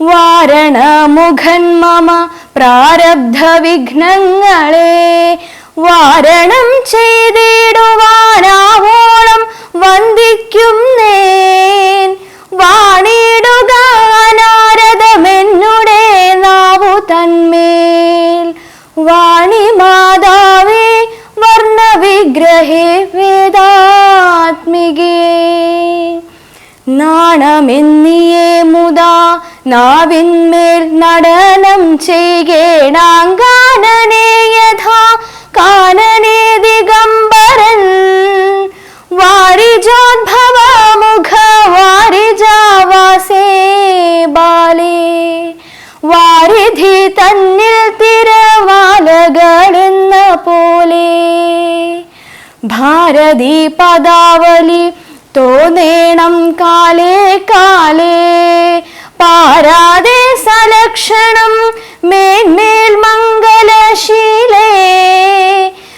വാരണമുഖൻ മമ പ്രാരബ്ധ വിഘ്നങ്ങളെ വാരണം ചെയ്തിടുവാനാവോളം വന്ദിക്കുന്നേൻ വാണിടുക നാരദമെന്നുടെ നാവു തന്മേൽ. വാണി മാതാവേ വർണവിഗ്രഹേ വേദാത്മികേ. നാണമെന്നിയേ നാവിന്മേൽ നടനം ചെയ്യേണാങ്കാനനേ യഥാ കാനനേ ദിഗംബരൻ. വാരിജോദ്ഭവ മുഖ വാരിജാവാസേ ബാലേ. വാരിധി തന്നിൽ തിരമാലകളെന്ന പോലെ. ഭാരതി പദാവലി തോന്നേണം കാലേ കാലേ ఆదేశలక్షణం మేన్మే